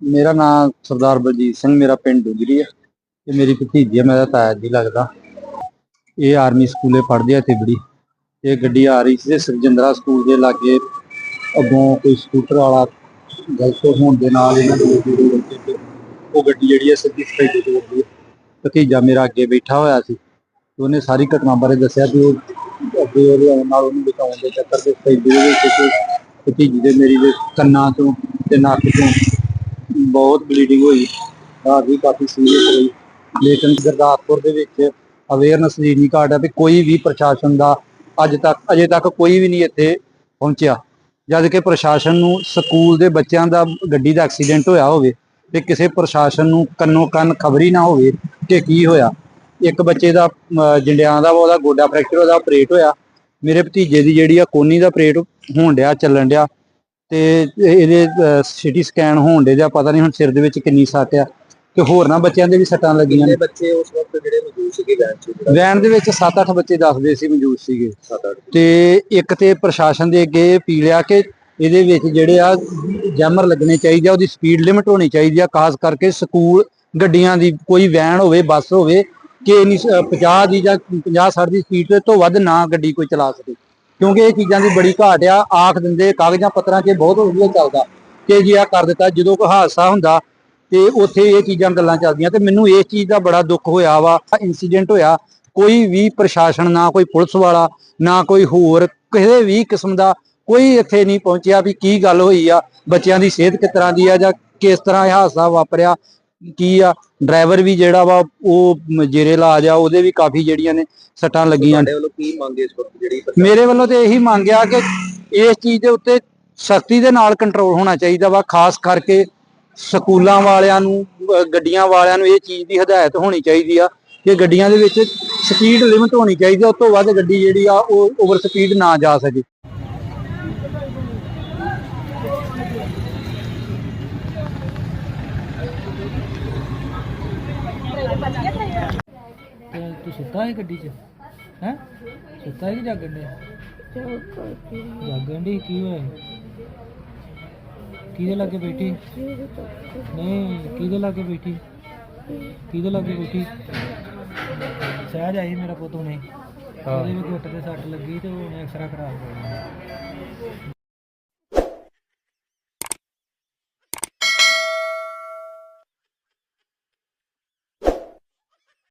ਮੇਰਾ ਨਾਮ ਸਰਦਾਰ ਬਲਜੀਤ ਸਿੰਘ, ਮੇਰਾ ਪਿੰਡ ਡੁਗਰੀ ਹੈ ਤੇ ਮੇਰੀ ਭਤੀਜੀ ਹੈ ਮੇਰਾ ਤਾਇਆ ਜੀ ਲੱਗਦਾ। ਇਹ ਆਰਮੀ ਸਕੂਲੇ ਪੜ੍ਹਦੇ ਆ ਤਿਬੜੀ ਇਹ ਗੱਡੀ ਆ ਰਹੀ ਸੀ ਸਰਜਿੰਦਰਾ ਸਕੂਲ ਦੇ ਲਾਗੇ ਅੱਗੋਂ ਕੋਈ ਸਕੂਟਰ ਵਾਲਾ ਗਲਤ ਹੋਣ ਦੇ ਨਾਲ ਇਹਨਾਂ ਦੇ ਉਹ ਗੱਡੀ ਜਿਹੜੀ ਹੈ ਸਿੱਧੀ ਸਪੀਡ ਤੇ ਭਤੀਜਾ ਮੇਰਾ ਅੱਗੇ ਬੈਠਾ ਹੋਇਆ ਸੀ ਉਹਨੇ ਸਾਰੀ ਘਟਨਾ ਬਾਰੇ ਦੱਸਿਆ ਵੀ ਉਹ ਅੱਗੇ ਉਹਦੇ ਨਾਲ ਉਹਨੂੰ ਬਚਾਉਣ ਦੇ ਚੱਕਰ ਦੇ ਸਪੀਡ ਦੇ ਵਿੱਚ ਤੇ ਭਤੀਜੀ ਦੇ ਮੇਰੀ ਦੇ ਕੰਨਾਂ ਤੋਂ ਤੇ ਨੱਕ ਤੋਂ ਬਹੁਤ ਬਲੀਡਿੰਗ ਹੋਈ। ਰਾਤ ਵੀ ਕਾਫੀ ਸੀਰੀਅਸ ਹੋਈ। ਲੇਕਿਨ ਗੁਰਦਾਸਪੁਰ ਦੇ ਵਿੱਚ ਅਵੇਅਰਨੈਸ ਦੀ ਨਹੀਂ ਘਾਟ ਹੈ ਵੀ ਕੋਈ ਵੀ ਪ੍ਰਸ਼ਾਸਨ ਦਾ ਅੱਜ ਤੱਕ ਅਜੇ ਤੱਕ ਕੋਈ ਵੀ ਨਹੀਂ ਇੱਥੇ ਪਹੁੰਚਿਆ। ਜਦ ਕਿ ਪ੍ਰਸ਼ਾਸਨ ਨੂੰ ਸਕੂਲ ਦੇ ਬੱਚਿਆਂ ਦਾ ਗੱਡੀ ਦਾ ਐਕਸੀਡੈਂਟ ਹੋਇਆ ਹੋਵੇ ਤੇ ਕਿਸੇ ਪ੍ਰਸ਼ਾਸਨ ਨੂੰ ਕੰਨੋ ਕੰਨ ਖਬਰੀ ਨਾ ਹੋਵੇ ਕਿ ਕੀ ਹੋਇਆ। ਇੱਕ ਬੱਚੇ ਦਾ ਅਮ, ਜੰਡਿਆਂ ਦਾ ਉਹਦਾ ਗੋਡਾ ਫ੍ਰੈਕਚਰ ਉਹਦਾ ਆਪਰੇਟ ਹੋਇਆ। ਮੇਰੇ ਭਤੀਜੇ ਦੀ ਜਿਹੜੀ ਆ ਕੋਨੀ ਦਾ ਆਪਰੇਟ ਹੋਣ ਡਿਆ ਚੱਲਣ ਡਿਆ ਤੇ ਇਹਦੇ ਸਿਟੀ ਸਕੈਨ ਹੋਣ ਦੇ ਜਾਂ ਪਤਾ ਨਹੀਂ ਹੁਣ ਸਿਰ ਦੇ ਵਿੱਚ ਕਿੰਨੀ ਸੱਟ ਆ ਤੇ ਹੋਰ ਨਾ ਬੱਚਿਆਂ ਦੇ ਵੀ ਸੱਟਾਂ ਲੱਗੀਆਂ ਨੇ। ਬੱਚੇ ਉਸ ਵਕਤ ਜਿਹੜੇ ਮੌਜੂਦ ਸੀਗੇ ਵੈਨ 'ਚ? ਵੈਨ ਦੇ ਵਿੱਚ 7-8 ਬੱਚੇ ਦੱਸਦੇ ਸੀ ਮੌਜੂਦ ਸੀਗੇ। 7-8 ਤੇ ਇੱਕ ਤੇ ਪ੍ਰਸ਼ਾਸਨ ਦੇ ਅੱਗੇ ਅਪੀਲ ਆ ਕਿ ਇਹਦੇ ਵਿੱਚ ਜਿਹੜੇ ਆ ਜੈਮਰ ਲੱਗਣੇ ਚਾਹੀਦੇ ਆ ਉਹਦੀ ਸਪੀਡ ਲਿਮਟ ਹੋਣੀ ਚਾਹੀਦੀ ਆ ਖਾਸ ਕਰਕੇ ਸਕੂਲ ਗੱਡੀਆਂ ਦੀ ਕੋਈ ਵੈਨ ਹੋਵੇ ਬੱਸ ਹੋਵੇ ਕਿ ਇੰਨੀ 50 ਦੀ ਜਾਂ 50 60 ਦੀ ਸਪੀਡ ਤੋਂ ਵੱਧ ਨਾ ਗੱਡੀ ਕੋਈ ਚਲਾ ਸਕੇ। ਕਿਉਂਕਿ ਇਹ ਚੀਜ਼ਾਂ ਦੀ ਬੜੀ ਘਾਟ ਆ, ਆਖ ਦਿੰਦੇ ਕਾਗਜ਼ਾਂ ਪੱਤਰਾਂ 'ਚ ਬਹੁਤ ਵਧੀਆ ਚੱਲਦਾ ਕਿ ਜੀ ਆ ਕਰ ਦਿੱਤਾ, ਜਦੋਂ ਕੋਈ ਹਾਦਸਾ ਹੁੰਦਾ ਤੇ ਉੱਥੇ ਇਹ ਚੀਜ਼ਾਂ ਗੱਲਾਂ ਚੱਲਦੀਆਂ ਤੇ ਮੈਨੂੰ ਇਸ ਚੀਜ਼ ਦਾ ਬੜਾ ਦੁੱਖ ਹੋਇਆ ਵਾ ਇਨਸੀਡੈਂਟ ਹੋਇਆ। ਕੋਈ ਵੀ ਪ੍ਰਸ਼ਾਸਨ ਨਾ ਕੋਈ ਪੁਲਿਸ ਵਾਲਾ, ਨਾ ਕੋਈ ਹੋਰ ਕਿਸੇ ਵੀ ਕਿਸਮ ਦਾ ਕੋਈ ਇੱਥੇ ਨਹੀਂ ਪਹੁੰਚਿਆ ਵੀ ਕੀ ਗੱਲ ਹੋਈ ਆ, ਬੱਚਿਆਂ ਦੀ ਸਿਹਤ ਕਿਸ ਤਰ੍ਹਾਂ ਦੀ ਆ ਜਾਂ ਕਿਸ ਤਰ੍ਹਾਂ ਇਹ ਹਾਦਸਾ ਵਾਪਰਿਆ। ਕੀ ਆ ਡਰਾਈਵਰ ਵੀ ਜਿਹੜਾ ਵਾ ਉਹ ਜੇਰੇ ਇਲਾਜ ਆ ਉਹਦੇ ਵੀ ਕਾਫੀ ਜਿਹੜੀਆਂ ਨੇ ਸੱਟਾਂ ਲੱਗੀਆਂ ਤੁਹਾਡੇ ਵੱਲੋਂ ਕੀ ਮੰਗ ਇਸ ਵਕਤ ਜਿਹੜੀ ਮੇਰੇ ਵੱਲੋਂ ਤੇ ਇਹੀ ਮੰਗਿਆ ਕਿ ਇਸ ਚੀਜ਼ ਦੇ ਉੱਤੇ ਸਖਤੀ ਦੇ ਨਾਲ ਕੰਟਰੋਲ ਹੋਣਾ ਚਾਹੀਦਾ ਵਾ ਖਾਸ ਕਰਕੇ ਸਕੂਲਾਂ ਵਾਲਿਆਂ ਨੂੰ ਗੱਡੀਆਂ ਵਾਲਿਆਂ ਨੂੰ ਇਹ ਚੀਜ਼ ਦੀ ਹਦਾਇਤ ਹੋਣੀ ਚਾਹੀਦੀ ਆ ਕਿ ਗੱਡੀਆਂ ਦੇ ਵਿੱਚ ਸਪੀਡ ਲਿਮਟ ਹੋਣੀ ਚਾਹੀਦੀ ਆ ਉਸ ਤੋਂ ਵੱਧ ਗੱਡੀ ਜਿਹੜੀ ਆ ਉਹ ਓਵਰ ਸਪੀਡ ਨਾ ਜਾ ਸਕੇ। ਤੇ ਤੂੰ ਸੁੱਤਾ ਹੈ ਗੱਡੀ 'ਚ? ਹੈ? ਸੁੱਤਾ ਹੈ ਕਿ ਜਾਗਣ ਡਿਆ? ਜਾਗਣ ਦੀ ਕੀ ਹੋਇਆ? ਕਿਹਦੇ ਲਾਗੇ ਬੈਠੀ? ਨਹੀਂ ਕਿਹਦੇ ਲਾਗੇ ਬੈਠੀ? ਕਿਹਦੇ ਲਾਗੇ ਬੈਠੀ? ਸਹਿਜ ਆਈ ਮੇਰਾ ਪੁੱਤ ਹੁਣੇ। ਉਹਦੇ ਵੀ ਗੁੱਟ ਤੇ ਸੱਟ ਲੱਗੀ ਤੇ ਉਹਨੇ ਐਕਸਰਾ ਖਰਾਬ ਹੋ ਗਿਆ